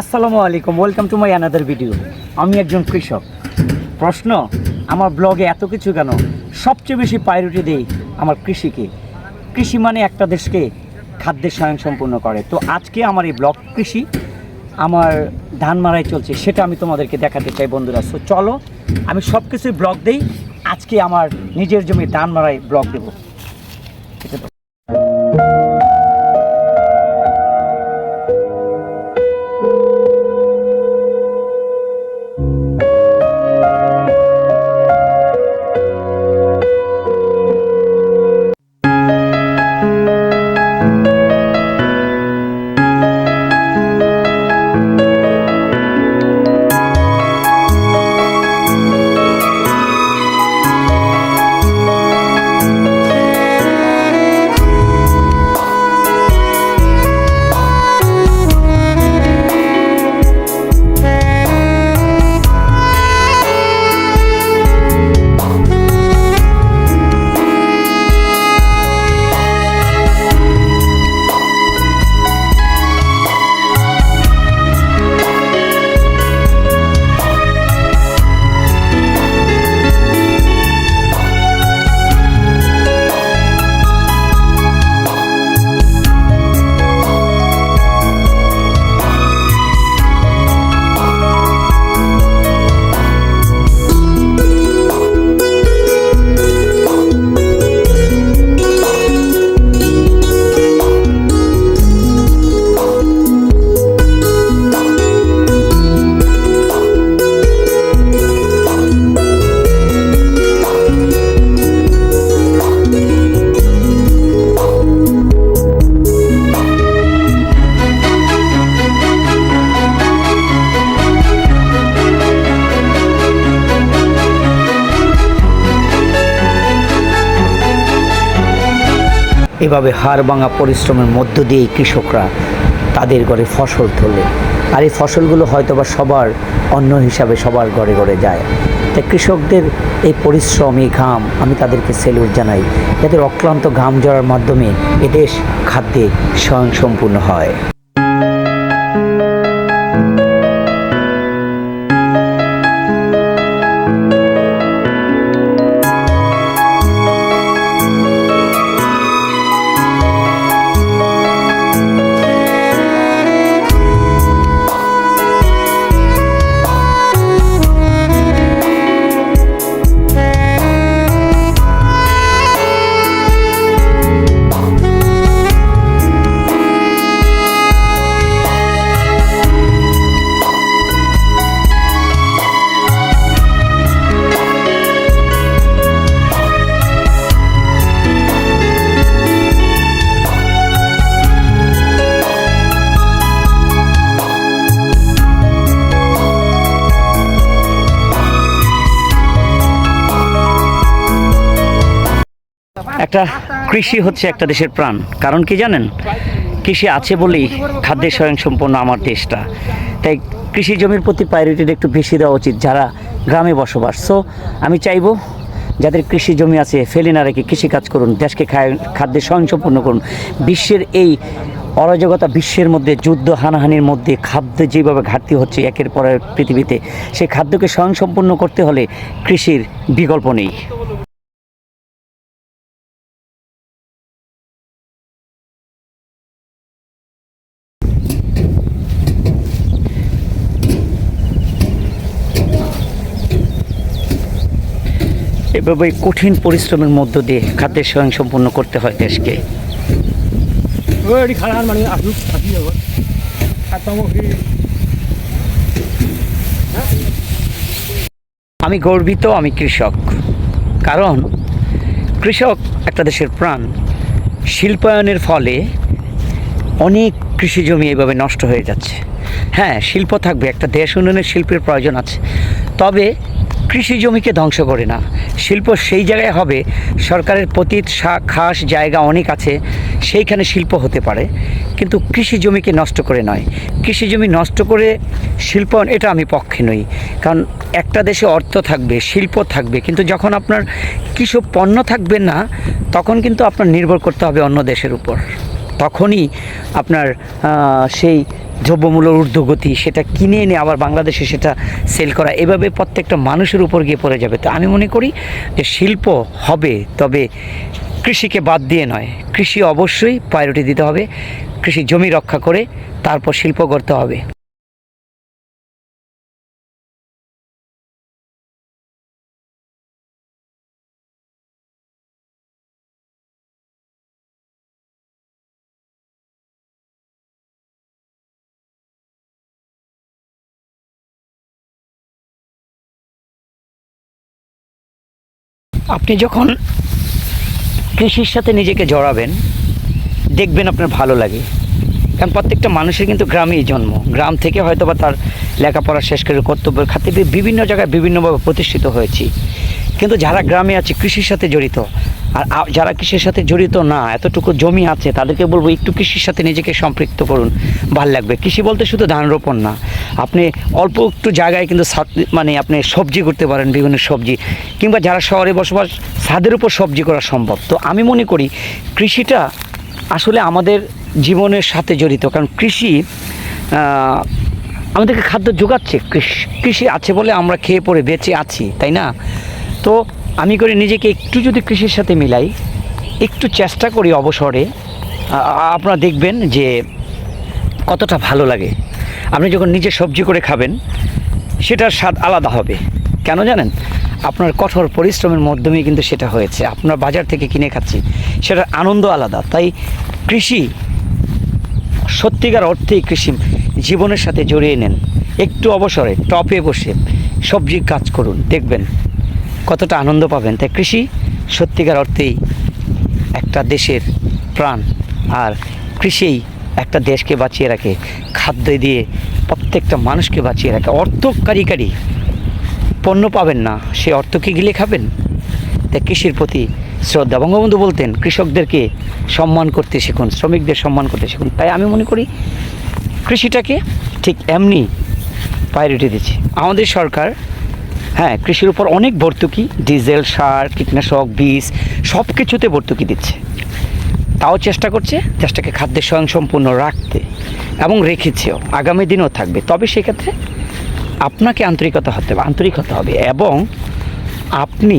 আসসালামু আলাইকুম welcome to my another video আমি একজন কৃষক। প্রশ্ন, আমার ব্লগে এত কিছু কেন? সবচেয়ে বেশি প্রায়োরিটি দেই আমার কৃষিকে। কৃষি মানে একটা দেশকে খাদ্যের স্বয়ং সম্পূর্ণ করে। তো আজকে আমার এই ব্লগ কৃষি, আমার ধান মারাই চলছে, সেটা আমি তোমাদেরকে দেখাতে চাই বন্ধুরা। সো চলো, আমি সব কিছুই ব্লগ দেই। আজকে আমার নিজের জমি ধান মারাই ব্লগ দেবো। এভাবে হাড় ভাঙা পরিশ্রমের মধ্য দিয়েই কৃষকরা তাদের ঘরে ফসল তোলে। আর এই ফসলগুলো হয়তো বা সবার অন্য হিসাবে সবার ঘরে ঘরে যায়। তাই কৃষকদের এই পরিশ্রম, এই ঘাম আমি তাদেরকে সেলুট জানাই যাদের অক্লান্ত ঘাম জড়ার মাধ্যমে এদেশ দেশ খাদ্যে স্বয়ংসম্পূর্ণ হয়। একটা কৃষি হচ্ছে একটা দেশের প্রাণ। কারণ কি জানেন? কৃষি আছে বলেই খাদ্যের স্বয়ংসম্পন্ন আমার দেশটা। তাই কৃষি জমির প্রতি প্রায়োরিটিটা একটু বেশি দেওয়া উচিত যারা গ্রামে বসবাস। সো আমি চাইব যাদের কৃষি জমি আছে, ফেলে না রেখে কৃষিকাজ করুন, দেশকে খায়- খাদ্যে স্বয়ংসম্পন্ন করুন। বিশ্বের এই অরাজকতা বিশ্বের মধ্যে, যুদ্ধ হানাহানির মধ্যে, খাদ্যে যেভাবে ঘাটতি হচ্ছে, একের পর পৃথিবীতে সেই খাদ্যকে স্বয়ংসম্পন্ন করতে হলে কৃষির বিকল্প নেই। এভাবে কঠিন পরিশ্রমের মধ্য দিয়ে খাদ্যের স্বয়ংসম্পূর্ণ করতে হয় দেশকে। মানে আমি গর্বিত আমি কৃষক। কারণ কৃষক একটা দেশের প্রাণ। শিল্পায়নের ফলে অনেক কৃষি জমি এভাবে নষ্ট হয়ে যাচ্ছে। হ্যাঁ শিল্প থাকবে একটা দেশ উন্নয়নের শিল্পের প্রয়োজন আছে। তবে কৃষি জমিকে ধ্বংস করে না। শিল্প সেই জায়গায় হবে, সরকারের পতিত খাস জায়গা অনেক আছে, সেইখানে শিল্প হতে পারে। কিন্তু কৃষি জমিকে নষ্ট করে নয়। কৃষি জমি নষ্ট করে শিল্প, এটা আমি পক্ষে নই। কারণ একটা দেশে অর্থ থাকবে, শিল্প থাকবে, কিন্তু যখন আপনার কিছু পণ্য থাকবে না, তখন কিন্তু আপনার নির্ভর করতে হবে অন্য দেশের উপর। তখনই আপনার সেই দ্রব্যমূল্যর ঊর্ধ্বগতি, সেটা কিনে এনে আবার বাংলাদেশে সেটা সেল করা, এভাবে প্রত্যেকটা মানুষের উপর গিয়ে পড়ে যাবে। তো আমি মনে করি যে শিল্প হবে, তবে কৃষিকে বাদ দিয়ে নয়। কৃষি অবশ্যই প্রায়োরিটি দিতে হবে, কৃষি জমি রক্ষা করে তারপর শিল্প করতে হবে। আপনি যখন কৃষির সাথে নিজেকে জড়াবেন, দেখবেন আপনার ভালো লাগে। কারণ প্রত্যেকটা মানুষের কিন্তু গ্রামেই জন্ম। গ্রাম থেকে হয়তো বা তার লেখাপড়া শেষ করে কর্তব্যের খাতে বিভিন্ন জায়গায় বিভিন্নভাবে প্রতিষ্ঠিত হয়েছি। কিন্তু যারা গ্রামে আছে, কৃষির সাথে জড়িত আর যারা কৃষির সাথে জড়িত না, এতটুকু জমি আছে, তাদেরকে বলব একটু কৃষির সাথে নিজেকে সম্পৃক্ত করুন, ভালো লাগবে। কৃষি বলতে শুধু ধান রোপণ না, আপনি অল্প একটু জায়গায় কিন্তু মানে আপনি সবজি করতে পারেন, বিভিন্ন সবজি, কিংবা যারা শহরে বসবাস, ছাদের উপর সবজি করা সম্ভব। তো আমি মনে করি, কৃষিটা আসলে আমাদের জীবনের সাথে জড়িত, কারণ কৃষি আমাদেরকে খাদ্য যোগাচ্ছে। কৃষি কৃষি আছে বলে আমরা খেয়ে পরে বেঁচে আছি, তাই না? তো আমি করে নিজেকে একটু যদি কৃষির সাথে মিলাই, একটু চেষ্টা করি অবসরে আপনারা দেখবেন যে কতটা ভালো লাগে। আপনি যখন নিজে সবজি করে খাবেন, সেটার স্বাদ আলাদা হবে। কেন জানেন? আপনার কঠোর পরিশ্রমের মাধ্যমেই কিন্তু সেটা হয়েছে। আপনার বাজার থেকে কিনে খাচ্ছি, সেটার আনন্দ আলাদা। তাই কৃষি, সত্যিকার অর্থেই কৃষি, জীবনের সাথে জড়িয়ে নেন। একটু অবসরে, টপে বসে সবজির কাজ করুন, দেখবেন। কতটা আনন্দ পাবেন? তাই কৃষি সত্যিকার অর্থেই একটা দেশের প্রাণ, আর কৃষিই একটা দেশকে বাঁচিয়ে রাখে, খাদ্য দিয়ে প্রত্যেকটা মানুষকে বাঁচিয়ে রাখে। অর্থ কারিকারি পণ্য পাবেন না, সে অর্থ কি গিলে খাবেন। তাই কৃষির প্রতি শ্রদ্ধা। বঙ্গবন্ধু বলতেন, কৃষকদেরকে সম্মান করতে শিখুন, শ্রমিকদের সম্মান করতে শিখুন। তাই আমি মনে করি, কৃষিটাকে ঠিক এমনি প্রায়োরিটি দিচ্ছি। আমাদের সরকার হ্যাঁ কৃষির উপর অনেক ভর্তুকি, ডিজেল, সার, কীটনাশক, বীজ সব কিছুতে ভর্তুকি দিচ্ছে। তাও চেষ্টা করছে দেশটাকে খাদ্যের স্বয়ংসম্পূর্ণ রাখতে এবং রেখেছেও। আগামী দিনও থাকবে। তবে সেক্ষেত্রে আপনাকে আন্তরিকতা হতে হবে, আন্তরিক হতে হবে এবং আপনি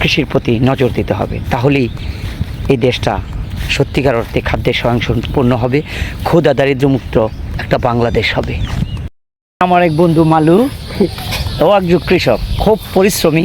কৃষির প্রতি নজর দিতে হবে। তাহলেই এই দেশটা সত্যিকার অর্থে খাদ্যের স্বয়ংসম্পূর্ণ হবে ক্ষুদা দারিদ্র্যমুক্ত একটা বাংলাদেশ হবে। আমার এক বন্ধু মালু ও একজন কৃষক, খুব পরিশ্রমী।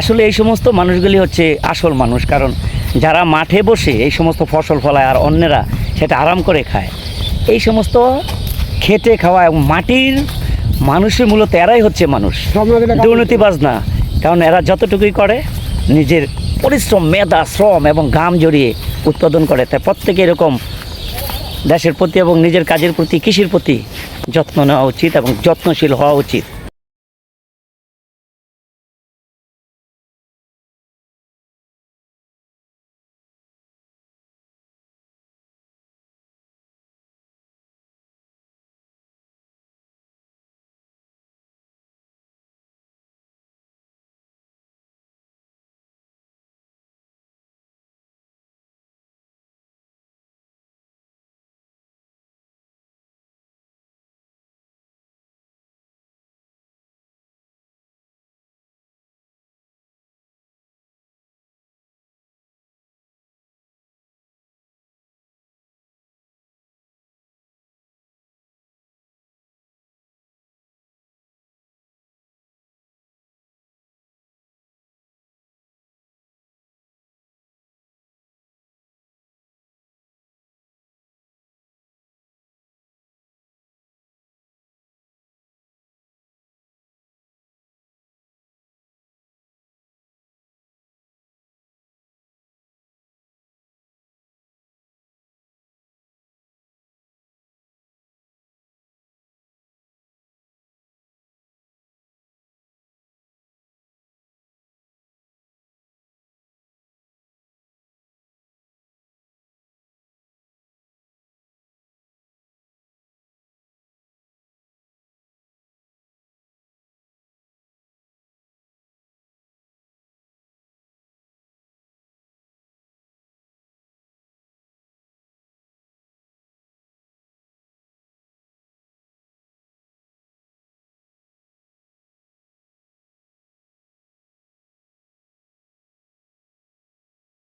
আসলে এই সমস্ত মানুষগুলি হচ্ছে আসল মানুষ, কারণ যারা মাঠে বসে এই সমস্ত ফসল ফলায় আর অন্যেরা সেটা আরাম করে খায়, এই সমস্ত খেটে খাওয়া এবং মাটির মানুষের মূলত এরাই হচ্ছে মানুষ। দুর্নীতিবাজ না কারণ এরা যতটুকুই করে নিজের পরিশ্রম, মেধা, শ্রম এবং গাম জড়িয়ে উৎপাদন করে। তাই প্রত্যেকে এরকম দেশের প্রতি এবং নিজের কাজের প্রতি, কৃষির প্রতি যত্ন নেওয়া উচিত এবং যত্নশীল হওয়া উচিত।